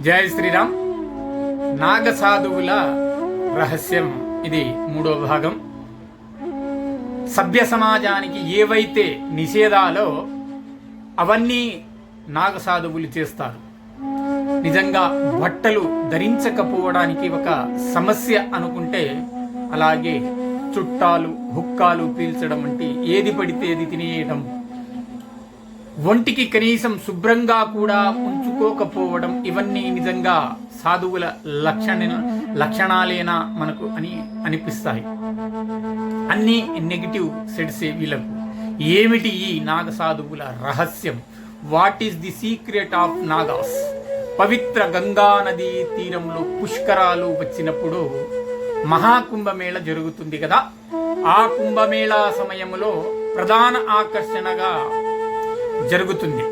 జయ శ్రీరామ్. నాగ సాధువుల రహస్యం. ఇది మూడో భాగం. సభ్య సమాజానికి ఏవైతే నిషేధాలో అవన్నీ నాగసాధువులు చేస్తారు. నిజంగా బట్టలు ధరించకపోవడానికి ఒక సమస్య అనుకుంటే అలాగే చుట్టాలు హుక్కాలు పీల్చడం వంటి ఏది పడితే అది తినేయడం ఒంటికి కనీసం శుభ్రంగా కూడా ఉంచుకోకపోవడం ఇవన్నీ నిజంగా సాధువుల లక్షణ లక్షణాలేనా మనకు అని అనిపిస్తాయి. అన్ని నెగిటివ్ సెడ్సే వీళ్ళకు. ఏమిటి ఈ నాగ సాధువుల రహస్యం? What is the secret of Nagas పవిత్ర గంగా నదీ తీరంలో పుష్కరాలు వచ్చినప్పుడు మహాకుంభమేళ జరుగుతుంది కదా. ఆ కుంభమేళా సమయంలో ప్రధాన ఆకర్షణగా జరుగుతుంది.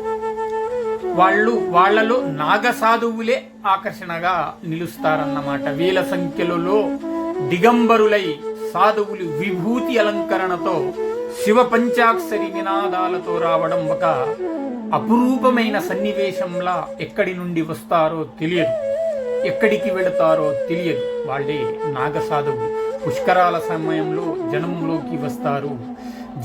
వాళ్ళు వాళ్ళలో నాగ సాధువులే ఆకర్షణగా నిలుస్తారన్నమాట. వేల సంఖ్యలలో దిగంబరులై సాధువులు విభూతి అలంకరణతో శివ పంచాక్షరి నినాదాలతో రావడం ఒక అపురూపమైన సన్నివేశంలా ఎక్కడి నుండి వస్తారో తెలియదు. ఎక్కడికి వెళతారో తెలియదు. వాళ్ళే నాగసాధువు పుష్కరాల సమయంలో జనంలోకి వస్తారు.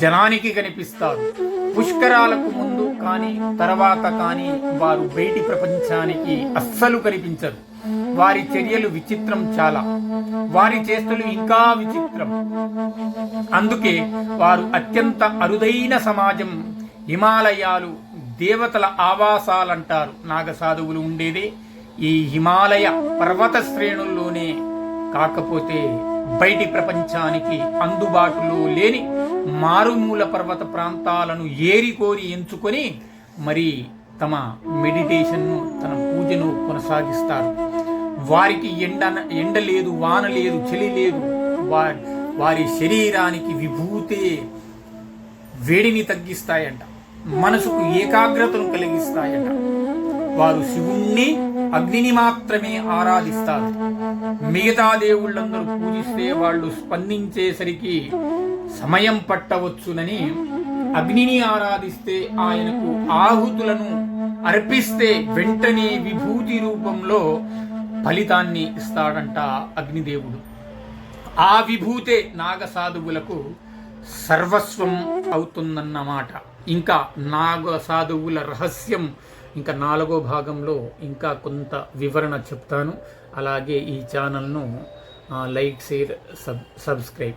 జనానికి కనిపిస్తారు పుష్కరాలకు ముందు కానీ తర్వాత కానీ వారు బయటి ప్రపంచానికి అస్సలు కనిపించరు. వారి చర్యలు విచిత్రం చాలా. వారి చేష్టలు ఇంకా విచిత్రం. అందుకే వారు అత్యంత అరుదైన సమాజం. హిమాలయాలు దేవతల ఆవాసాలంటారు. నాగసాధువులు ఉండేదే ఈ హిమాలయ పర్వత శ్రేణుల్లోనే. కాకపోతే బయటి ప్రపంచానికి అందుబాటులో లేని మారుమూల పర్వత ప్రాంతాలను ఏరికోరి ఎంచుకొని మరి తమ మెడిటేషన్ను తన పూజను కొనసాగిస్తారు. వారికి ఎండ ఎండ లేదు వాన లేదు చలి లేదు. వారి వారి శరీరానికి విభూతే వేడిని తగ్గిస్తాయంట. మనసుకు ఏకాగ్రతను కలిగిస్తాయట. వారు శివుణ్ణి అగ్నిని మాత్రమే ఆరాధిస్తారు. మిగతా దేవుళ్ళందరూ పూజిస్తే వాళ్ళు స్పందించేసరికి సమయం పట్టవచ్చునని అగ్నిని ఆరాధిస్తే ఆయనకు ఆహుతులను అర్పిస్తే వెంటనే విభూతి రూపంలో ఫలితాన్ని ఇస్తాడంట అగ్నిదేవుడు. ఆ విభూతే నాగసాధువులకు సర్వస్వం అవుతుందన్నమాట. ఇంకా నాగ సాధువుల రహస్యం ఇంకా నాలుగో భాగంలో ఇంకా కొంత వివరణ చెప్తాను. అలాగే ఈ ఛానల్ను లైక్ షేర్ సబ్ సబ్స్క్రైబ్.